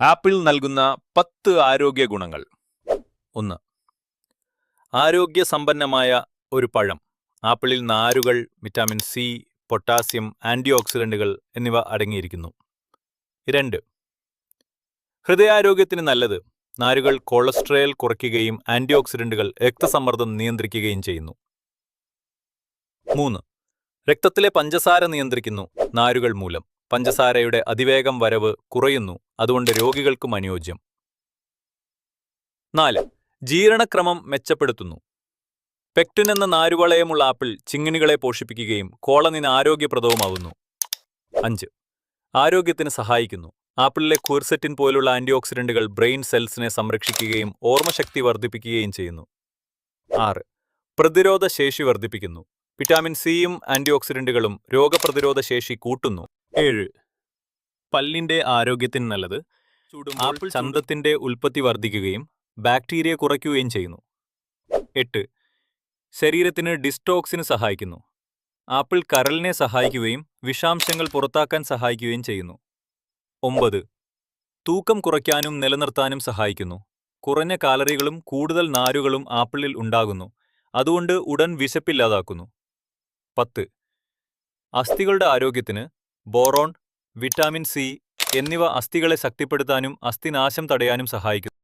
Apple നൽകുന്ന പത്ത് ആരോഗ്യ ഗുണങ്ങൾ. ഒന്ന്. ആരോഗ്യ സമ്പന്നമായ ഒരു പഴം. ആപ്പിളിൽ നാരുകൾ വിറ്റാമിൻ സി പൊട്ടാസ്യം ആന്റി ഓക്സിഡന്റുകൾ എന്നിവ അടങ്ങിയിരിക്കുന്നു. രണ്ട്. ഹൃദയാരോഗ്യത്തിന് നല്ലത്. നാരുകൾ കൊളസ്ട്രോൾ കുറയ്ക്കുകയും ആന്റി ഓക്സിഡന്റുകൾ രക്തസമ്മർദ്ദം നിയന്ത്രിക്കുകയും ചെയ്യുന്നു. മൂന്ന്. രക്തത്തിലെ പഞ്ചസാര നിയന്ത്രിക്കുന്നു നാരുകൾ മൂലം. പഞ്ചസാരയുടെ അതിവേഗം വരവ് കുറയുന്നു. അതുകൊണ്ട് രോഗികൾക്കും അനുയോജ്യം. നാല്. ജീരണക്രമം മെച്ചപ്പെടുത്തുന്നു. പെക്റ്റിൻ എന്ന നാരുവളയമുള്ള ആപ്പിൾ ചിങ്ങിണികളെ പോഷിപ്പിക്കുകയും കോളനിന് ആരോഗ്യപ്രദവുമാവുന്നു. അഞ്ച്. ആരോഗ്യത്തിന് സഹായിക്കുന്നു. ആപ്പിളിലെ കുർസെറ്റിൻ പോലുള്ള ആന്റിഓക്സിഡന്റുകൾ ബ്രെയിൻ സെൽസിനെ സംരക്ഷിക്കുകയും ഓർമ്മശക്തി വർദ്ധിപ്പിക്കുകയും ചെയ്യുന്നു. ആറ്. പ്രതിരോധ ശേഷി വർദ്ധിപ്പിക്കുന്നു. വിറ്റാമിൻ സിയും ആന്റിഓക്സിഡന്റുകളും രോഗപ്രതിരോധ ശേഷി കൂട്ടുന്നു. ഏഴ്. പല്ലിന്റെ ആരോഗ്യത്തിന് നല്ലത്. ആപ്പിൾ ചന്തത്തിന്റെ ഉൽപ്പത്തി വർദ്ധിക്കുകയും ബാക്ടീരിയ കുറയ്ക്കുകയും ചെയ്യുന്നു. എട്ട്. ശരീരത്തിന് ഡിസ്റ്റോക്സിന് സഹായിക്കുന്നു. ആപ്പിൾ കരളിനെ സഹായിക്കുകയും വിഷാംശങ്ങൾ പുറത്താക്കാൻ സഹായിക്കുകയും ചെയ്യുന്നു. ഒമ്പത്. തൂക്കം കുറയ്ക്കാനും നിലനിർത്താനും സഹായിക്കുന്നു. കുറഞ്ഞ കാലറികളും കൂടുതൽ നാരുകളും ആപ്പിളിൽ ഉണ്ടാകുന്നു. അതുകൊണ്ട് ഉടൻ വിശപ്പില്ലാതാക്കുന്നു പത്ത്. അസ്ഥികളുടെ ആരോഗ്യത്തിന് ബോറോൺ വിറ്റാമിൻ സി എന്നിവ അസ്ഥികളെ ശക്തിപ്പെടുത്താനും അസ്ഥിനാശം തടയാനും സഹായിക്കുന്നു